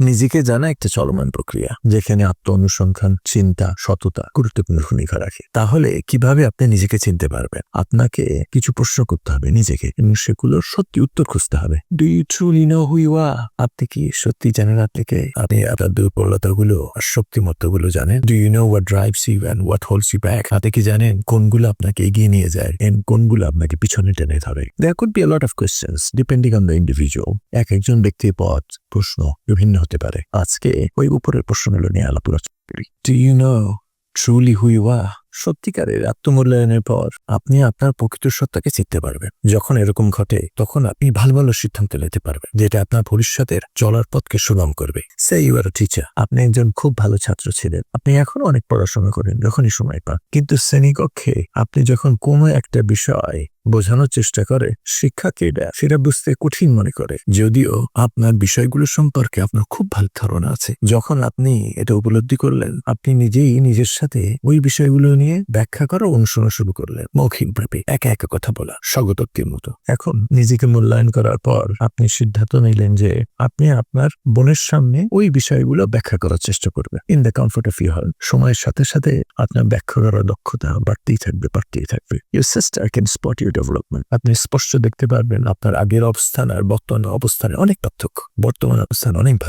নিজেকে জানা একটা চলমান প্রক্রিয়া, যেখানে আত্ম অনুসন্ধান চিন্তা, সততা গুরুত্বপূর্ণ ভূমিকা রাখে। তাহলে কীভাবে আপনি নিজেকে চিনতে পারবেন? আপনাকে কিছু প্রশ্ন করতে হবে নিজেকে এবং সেগুলোর সত্যি উত্তর খুঁজতে হবে। Do you truly know who আপনি কি সত্যি জানেন আপনি কে আপনি আপনার দুর্বলতাগুলো আর শক্তিমত্তাগুলো জানেন? Do you know what drives you and what holds you back আপনি কি জানেন কোনগুলো আপনাকে এগিয়ে নিয়ে যায় এন্ড কোনগুলো আপনাকে পিছনে টেনে ধরে? There could be lot of questions depending on the individual এক একজন ব্যক্তির পথ, প্রশ্ন বিভিন্ন হতে পারে। আজকে ওই উপরের প্রশ্নগুলো নিয়ে আলাপ করি do you know truly who you are সত্যিকারের আত্মমূল্যায়নের পর আপনি আপনার প্রকৃত সত্তাকে চিনতে পারবেন। যখন এরকম ঘটে, তখন আপনি ভালো ভালো সিদ্ধান্ত নিতে পারবেন, যেটা আপনার ভবিষ্যতের চলার পথকে সুগম করবে। সে ইউ আর টিচার আপনি একজন খুব ভালো ছাত্র ছিলেন। আপনি এখনও অনেক পড়াশোনা করেন, যখনই সময় পান। কিন্তু শ্রেণীকক্ষে আপনি যখন কোনো একটা বিষয় বোঝানোর চেষ্টা করে, শিক্ষার্থীরা সেটা বুঝতে কঠিন মনে করে। যদিও আপনার বিষয়গুলো সম্পর্কে আপনার খুব ভালো ধারণা আছে। যখন আপনি এটা উপলব্ধি করলেন, আপনি নিজেই নিজের সাথে ওই বিষয়গুলো নিয়ে ব্যাখ্যা করা অনুসরণ শুরু করলেন। মৌখিক ভাবে একা একা কথা বলা স্বগতকের মতো। এখন নিজেকে মূল্যায়ন করার পর আপনি সিদ্ধান্ত নিলেন যে আপনি আপনার বোনের সামনে ওই বিষয়গুলো ব্যাখ্যা করার চেষ্টা করবেন। In the comfort of you heart সময়ের সাথে সাথে আপনার ব্যাখ্যা করার দক্ষতা বাড়তেই থাকবে বাড়তেই থাকবে। Your sister can spot your development আপনি স্পষ্ট দেখতে পারবেন আপনার আগের অবস্থান আর বর্তমান অবস্থানে অনেক পার্থক্য। বর্তমান অবস্থান অনেক ভালো।